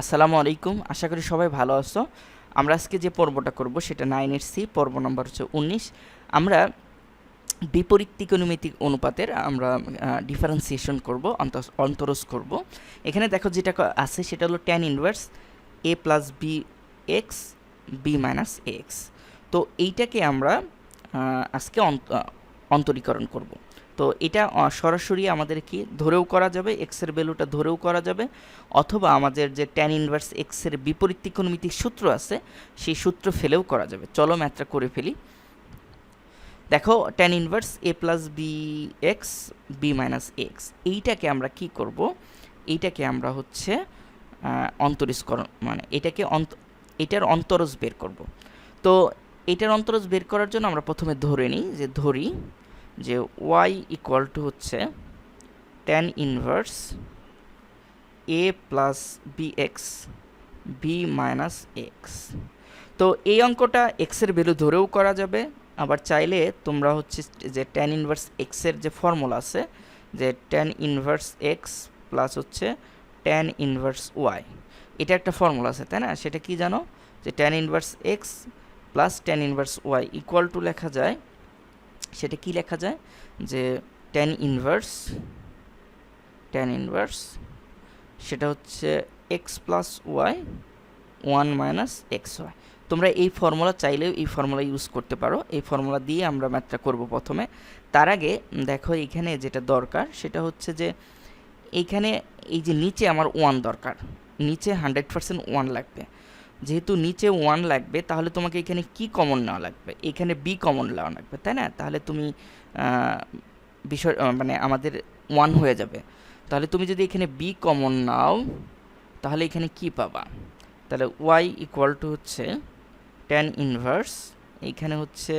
আসসালামু আলাইকুম। আশা করি সবাই ভালো আছো। আমরা আজকে যে পর্বটা করব সেটা নাইন নাইনের সি পর্ব নম্বর হচ্ছে উনিশ। আমরা বিপরীত ত্রিকোণমিতিক অনুপাতের আমরা ডিফারেন্সিয়েশন করব অন্ত- অন্তরজ করব। এখানে দেখো যেটা আছে সেটা হলো tan inverse A plus B X B minus X তো এইটাকে আমরা আজকে অন্তরীকরণ করব। তো এটা সরাসরি আমাদের কি ধরেও করা যাবে এক্সের ভ্যালুটা ধরেও করা যাবে অথবা আমাদের যে ট্যান ইনভার্স এক্সের বিপরীত ত্রিকোণমিতিক সূত্র আছে সেই সূত্র ফেলেও করা যাবে। চলো ম্যাথটা করে ফেলি। দেখো tan inverse A plus B X B minus X এইটাকে আমরা কি করব? এইটাকে আমরা হচ্ছে আহ, অন্তরিষ্করণ মানে এটাকে অন্ত এটার অন্তরজ বের করব। তো এটার অন্তরজ বের করার জন্য আমরা প্রথমে ধরে নিই যে ধরি যে ওয়াই ইকুয়াল টু হচ্ছে tan inverse a plus b x b minus x তো এই অঙ্কটা এক্সের ভ্যালু ধরেও করা যাবে, আবার চাইলে তোমরা হচ্ছে যে ট্যান ইনভার্স এক্সের যে ফর্মুলা আছে, যে ট্যান ইনভার্স এক্স প্লাস হচ্ছে ট্যান ইনভার্স ওয়াই এটা একটা ফর্মুলা আছে, তাই না? সেটা কি জানো? যে tan inverse x plus tan inverse y equal to লেখা যায়, সেটা কি লেখা যায়? যে ট্যান ইনভার্স ট্যান ইনভার্স সেটা হচ্ছে x plus y one minus x y তোমরা এই ফর্মুলা চাইলেও এই ফর্মুলা ইউজ করতে পারো। এই ফর্মুলা দিয়ে আমরা ম্যাথটা করব প্রথমে। তার আগে দেখো এখানে যেটা দরকার, সেটা হচ্ছে যে এইখানে এই যে নিচে আমার ওয়ান দরকার, নিচে হান্ড্রেড পার্সেন্ট ওয়ান লাগবে। যেহেতু নিচে ওয়ান লাগবে, তাহলে তোমাকে এখানে কি কমন নেওয়া লাগবে? এখানে বি কমন নেওয়া লাগবে, তাই না? তাহলে তুমি বিষয় মানে আমাদের ওয়ান হয়ে যাবে। তাহলে তুমি যদি এখানে বি কমন নাও, তাহলে এখানে কি পাবা? তাহলে ওয়াই ইকুয়াল টু হচ্ছে ট্যান ইনভার্স এইখানে হচ্ছে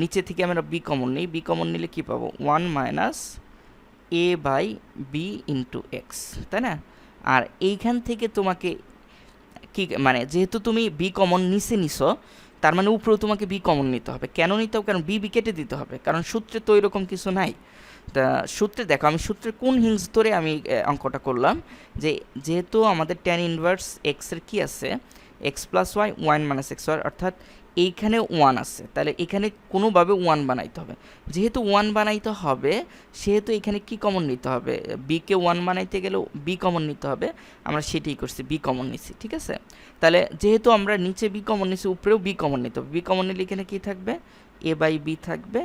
নিচে থেকে আমরা বি কমন নিই। বি কমন নিলে কি পাবো? One minus a by b into x তাই না? আর এইখান থেকে তোমাকে কি মানে যেহেতু তুমি বি কমন নিচে নিছো, তার মানে উপরেও তোমাকে বি কমন নিতে হবে। কেন নিতে হবে? কারণ বি বি কেটে দিতে হবে। কারণ সূত্রে তো এরকম কিছু নাই। তা সূত্রে দেখো, আমি সূত্রে কোন হিংস ধরে আমি অঙ্কটা করলাম যে যেহেতু আমাদের ট্যান ইনভার্স এক্সের কি আছে? X plus y one minus x y অর্থাৎ এইখানে ওয়ান আছে। তাহলে এখানে কোনোভাবে ওয়ান বানাইতে হবে। যেহেতু ওয়ান বানাইতে হবে, সেহেতু এখানে কি কমন নিতে হবে? বিকে ওয়ান বানাইতে গেলেও বি কমন নিতে হবে। আমরা সেটাই করছি বি কমন নিছি, ঠিক আছে? তাহলে যেহেতু আমরা নিচে বি কমন নিছি, উপরেও বি কমন নিতে হবে। বি কমন নিলে এখানে কি থাকবে? এ বাই বি থাকবে।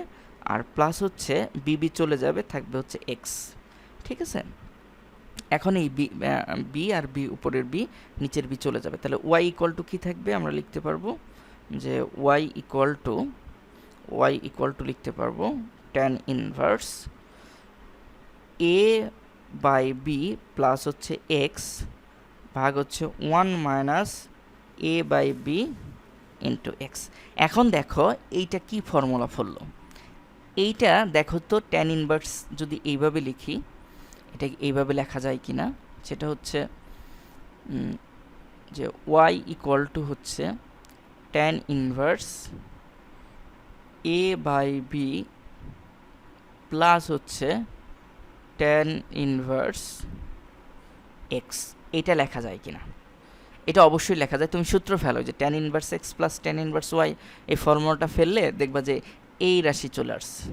আর প্লাস হচ্ছে বি বি চলে যাবে, থাকবে হচ্ছে এক্স ঠিক আছে? এখন এই বি বি আর বি উপরের বি নিচের বি চলে যাবে। তাহলে ওয়াই ইকুয়াল টু কী থাকবে? আমরা লিখতে পারব যে y equal to y equal to লিখতে পারব tan inverse a by b plus হচ্ছে এক্স ভাগ হচ্ছে one minus a by b into x এখন দেখো এইটা কি ফর্মুলা ফললো? এইটা দেখো তো ট্যান ইনভার্স যদি এইভাবে লিখি, এটা এইভাবে লেখা যায় কি না সেটা হচ্ছে যে ওয়াই ইকুয়াল টু হচ্ছে tan inverse a by b plus হচ্ছে ট্যান ইনভার্স এক্স এটা লেখা যায় কি না এটা অবশ্যই লেখা যায়। তুমি সূত্র ফেলো যে tan inverse x plus tan inverse y এই ফর্মুলাটা ফেললে দেখবা যে এই রাশি চলে আসছে।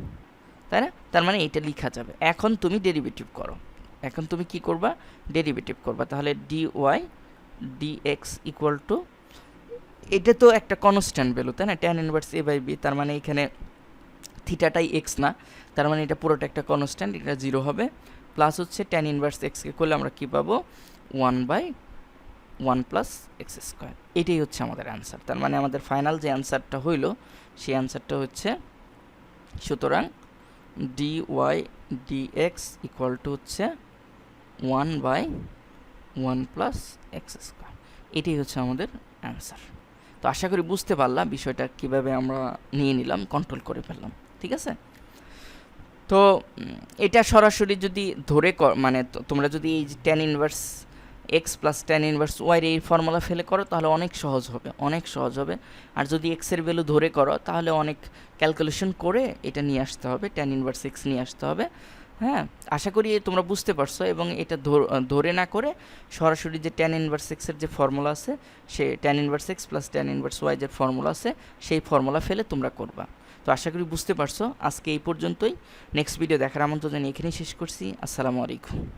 তাই না? তার মানে এটা লেখা যাবে। এখন তুমি ডেরিভেটিভ করো। এখন তুমি কি করবা? ডেরিভেটিভ করবা। তাহলে d y d x equal to এটা তো একটা কনস্ট্যান্ট ভ্যালু তাই না? Tan inverse a by b তার মানে এখানে থিটাটাই এক্স না, তার মানে এটা পুরোটা একটা কনস্ট্যান্ট এটা জিরো হবে। প্লাস হচ্ছে ট্যান ইনভার্স এক্সকে করলে আমরা কী পাবো? One by one plus x square এটাই হচ্ছে আমাদের অ্যান্সার তার মানে আমাদের ফাইনাল যে অ্যান্সারটা হইল, সেই অ্যান্সারটা হচ্ছে সুতরাং d y d x equal to হচ্ছে one by one plus x square এটাই হচ্ছে আমাদের অ্যান্সার তো আশা করি বুঝতে পারলাম, বিষয়টা কীভাবে আমরা নিয়ে নিলাম কন্ট্রোল করে ফেললাম, ঠিক আছে? তো এটা সরাসরি যদি ধরে মানে তোমরা যদি এই যে tan inverse x plus tan inverse ওয়াইয়ের এই ফর্মুলা ফেলে করো, তাহলে অনেক সহজ হবে, অনেক সহজ হবে। আর যদি এক্সের ভ্যালু ধরে করো, তাহলে অনেক ক্যালকুলেশন করে এটা নিয়ে আসতে হবে টেন ইনভার্স এক্স নিয়ে আসতে হবে। হ্যাঁ আশা করি তোমরা বুঝতে পারছ এবং এটা ধর- না করে সরাসরি যে ট্যান ইনভার্স এক্সের যে ফর্মুলা আছে, সে tan inverse x plus tan inverse y যে ফর্মুলা আছে, সেই ফর্মুলা ফেলে তোমরা করবা। তো আশা করি বুঝতে পারছ। আজকে এই পর্যন্তই। নেক্সট ভিডিও দেখার আমন্ত্রণ এখানেই শেষ করছি। আসসালামু আলাইকুম।